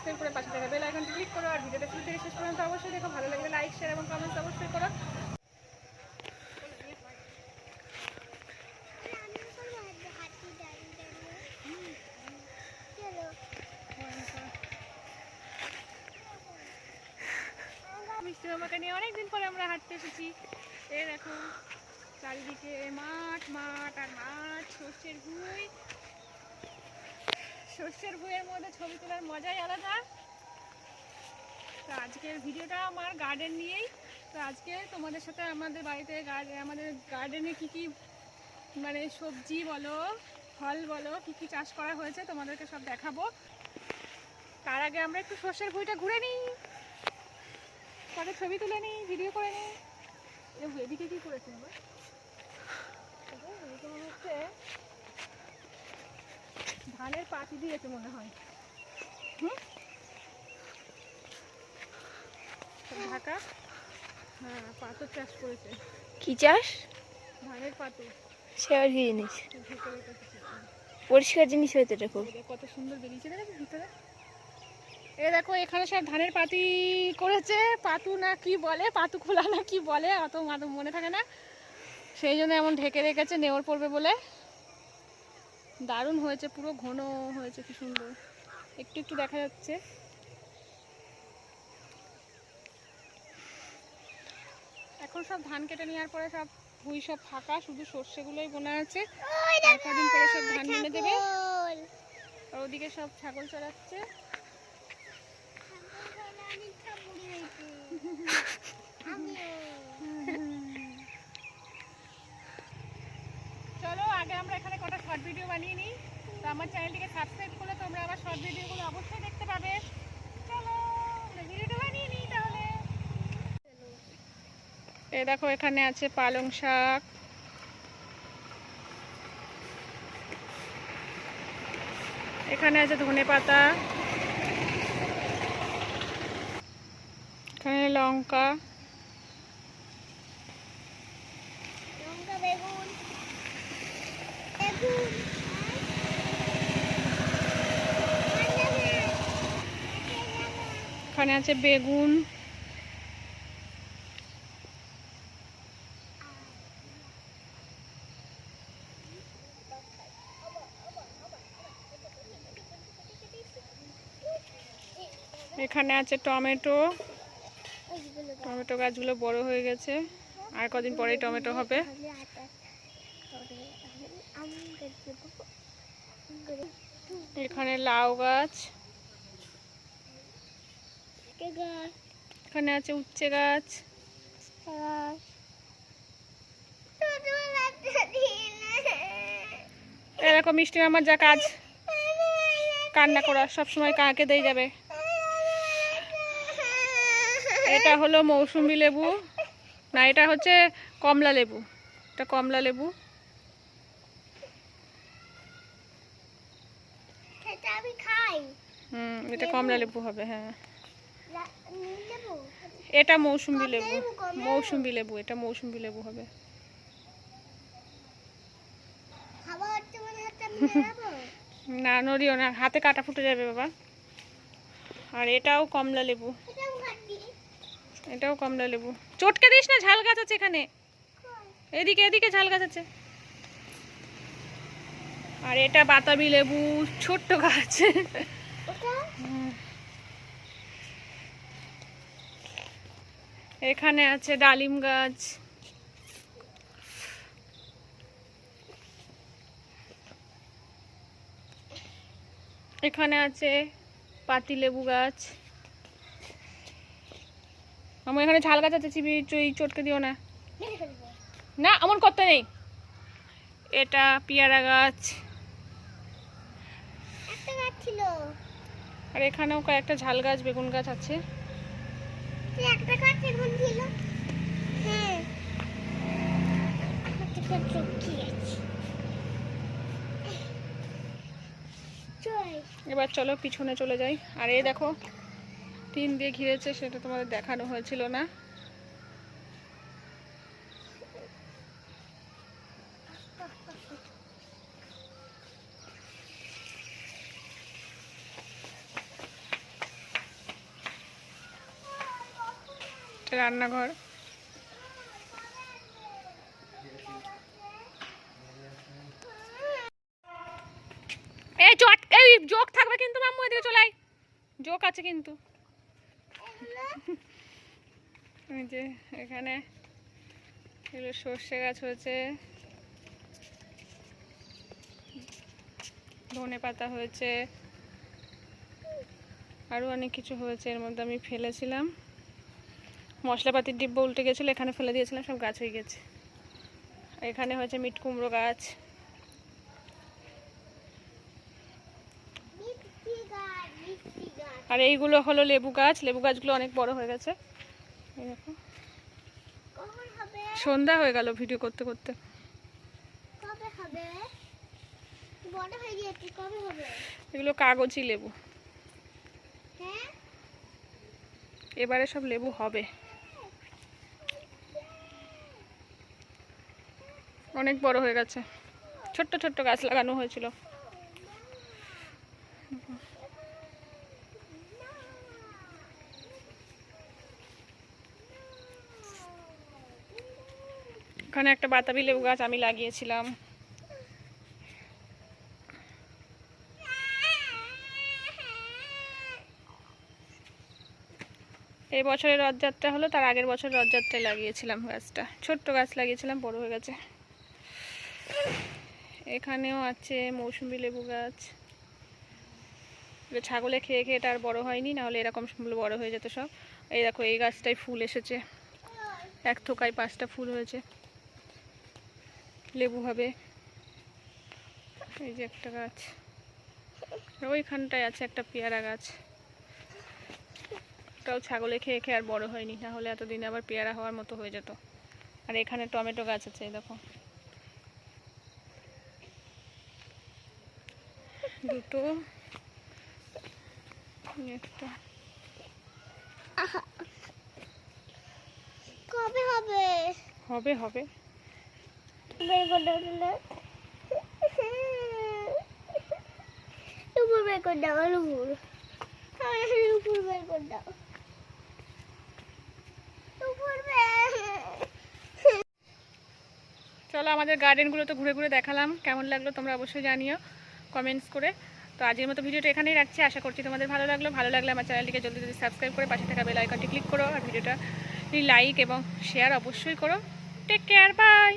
Subscribe করে পাশে থাকা বেল আইকনটি ক্লিক করো আর ভিডিওটা শুরু থেকে শেষ পর্যন্ত অবশ্যই দেখো। ভালো লাগলে লাইক শেয়ার এবং কমেন্টস অবশ্যই করো। মিষ্টি মামাকে নিয়ে অনেকদিন পরে আমরা হাঁটতে এসেছি। এই দেখো, চারিদিকে মাঠ মাঠ আর মাঠ, সর্ষের ভুঁই সর্ষের ভুঁইয়ের মধ্যে ছবি তোলার মজাই আলাদা। তো আজকের ভিডিওটা আমার গার্ডেন নিয়েই। তো আজকে তোমাদের সাথে আমাদের বাড়িতে আমাদের গার্ডেনে কি কি মানে সবজি বলো, ফল বলো, কি কি চাষ করা হয়েছে তোমাদেরকে সব দেখাবো। তার আগে আমরা একটু সর্ষের ভুঁইটা ঘুরে নিই। তাকে ছবি তুলে নিই ভিডিও করে নিই। এদিকে কি করেছে এবার দেখো, এদিকে মনে হচ্ছে ধানের পাতি দিয়েছে মনে হয়। হুম? ঢাকা? হ্যাঁ পাথর চাষ করেছে। কি চাষ? ধানের পাথর সে আর কি জিনিস। পরিষ্কার জিনিস এটা খুব। কত সুন্দর বেরিয়েছে দেখো ভিতরে? এ দেখো এখানে সব ধানের পাতি করেছে। পাতু না কি বলে পাতু খোলা না কি বলে অত মনে থাকে না। সেই জন্য এমন ঢেকে রেখেছে নেওয়ার পড়বে বলে। দারুণ হয়েছে পুরো ঘন হয়েছে কি সুন্দর। একটু একটু দেখা যাচ্ছে। এখন সব ধান কেটে নেওয়ার পরে সব ভুই সব ফাঁকা শুধু সর্ষেগুলোই বোনা আছে। কদিন পরে সব ধান এনে দেবে। আর ওদিকে সব ছাগল চড়াচ্ছে। আগে আমরা এখানে কটা শর্ট ভিডিও বানিয়ে নিই। তো আমার চ্যানেলটিকে সাবস্ক্রাইব করলে তোমরা আমার শর্ট ভিডিওগুলো অবশ্যই দেখতে পাবে। চলো ভিডিওটা বানিয়ে নিই তাহলে। এ দেখো, এখানে আছে পালং শাক। এখানে আছে ধনে পাতা। এখানে লঙ্কা। এখানে আছে বেগুন। এখানে আছে টমেটো। টমেটো গাছগুলো বড় হয়ে গেছে। আর কদিন পরেই টমেটো হবে। এখানে লাউ গাছ। এখানে আছে উচ্ছে গাছ। এরকম মিষ্টি আমার যা কাজ। কান্না করা সবসময় কাকে দিয়ে যাবে? এটা হলো মৌসুমি লেবু। না এটা হচ্ছে কমলা লেবু। এটা কমলা লেবু। হুম এটা কমলা লেবু হবে হ্যাঁ? এটা মৌসুমি লেবু। মৌসুমি লেবু এটা মৌসুমি লেবু হবে? না নড়িও না হাতে কাটা ফুটে যাবে বাবা। আর এটাও কমলা লেবু। এটাও কমলা লেবু। চটকে দিস না ঝাল গাছ আছে এখানে। এদিকে এদিকে ঝাল গাছ আছে। আর এটা বাতাবি লেবু ছোট্ট গাছ। এখানে আছে ডালিম গাছ। এখানে আছে পাতি লেবু গাছ। আমার এখানে ঝাল গাছ আছে চিবি চই চটকে দিও না। না এমন করতে নেই। এটা পেয়ারা গাছ। আর এখানেও কয়েকটা ঝাল গাছ বেগুন গাছ আছে। একটা? হ্যাঁ। এবার চলো, পিছনে চলে যাই আর এই দেখো, টিন দিয়ে ঘিরেছে, সেটা তোমাদের দেখানো হয়েছিল না রান্নাঘর। এই চট এই জোক থাকবে কিন্তু মাম্মু, এদিকে চলে জোক আছে কিন্তু। এই যে এখানে এগুলো সর্ষে গাছ হয়েছে। ধনে পাতা হয়েছে। আরও অনেক কিছু হয়েছে, এর মধ্যে আমি ফেলেছিলাম। মশলাপাতির ডিব্বা উল্টে গেছিল এখানে ফেলে দিয়েছিলাম সব গাছ হয়ে গেছে। এখানে হয়েছে মিট কুমড়ো গাছ। আর এইগুলো হলো লেবু গাছ লেবু গাছগুলো অনেক বড় হয়ে গেছে। সন্ধ্যা হয়ে গেল ভিডিও করতে করতে। এগুলো কাগজি লেবু। হ্যাঁ? এবারে সব লেবু হবে। অনেক বড় হয়ে গেছে। ছোট্ট ছোট্ট গাছ লাগানো হয়েছিল। ওখানে একটা বাতাবি লেবু গাছ আমি লাগিয়েছিলাম। এই বছরের রথযাত্রা হলো, তার আগের বছর রথযাত্রায় লাগিয়েছিলাম গাছটা। ছোট্ট গাছ লাগিয়েছিলাম, বড় হয়ে গেছে। এখানেও আছে মৌসুমি লেবু গাছ। ছাগলে খেয়ে খেয়ে এটা আর বড় হয়নি, নাহলে এরকম বড় হয়ে যেত সব। এই দেখো, এই গাছটাই ফুল এসেছে। এক থোকায় পাঁচটা ফুল হয়েছে। লেবু হবে। এই যে একটা গাছ। ওইখানটায় আছে একটা পেয়ারা গাছ। ওটাও ছাগলে খেয়ে খেয়ে আর বড় হয়নি, নাহলে এতদিনে আবার পেয়ারা হওয়ার মতো হয়ে যেত। আর এখানে টমেটো গাছ আছে দেখো। দুটো। একটা। কবে হবে? হবে হবে। বের করে দিলে উপর বের করে দাও উপর উপর বের করে দাও। চলো আমাদের গার্ডেনগুলো তো ঘুরে ঘুরে দেখালাম। কেমন লাগল তোমরা অবশ্যই জানিও। কমেন্টস করে। তো আজকের মতো ভিডিওটা এখানেই রাখছি। আশা করছি তোমাদের ভালো লাগল। ভালো লাগলে আমার চ্যানেলটিকে জলদি জলদি সাবস্ক্রাইব করে পাশে থাকা বেল আইকনটি ক্লিক করো। আর ভিডিওটা লাইক এবং শেয়ার অবশ্যই করো। Take care bye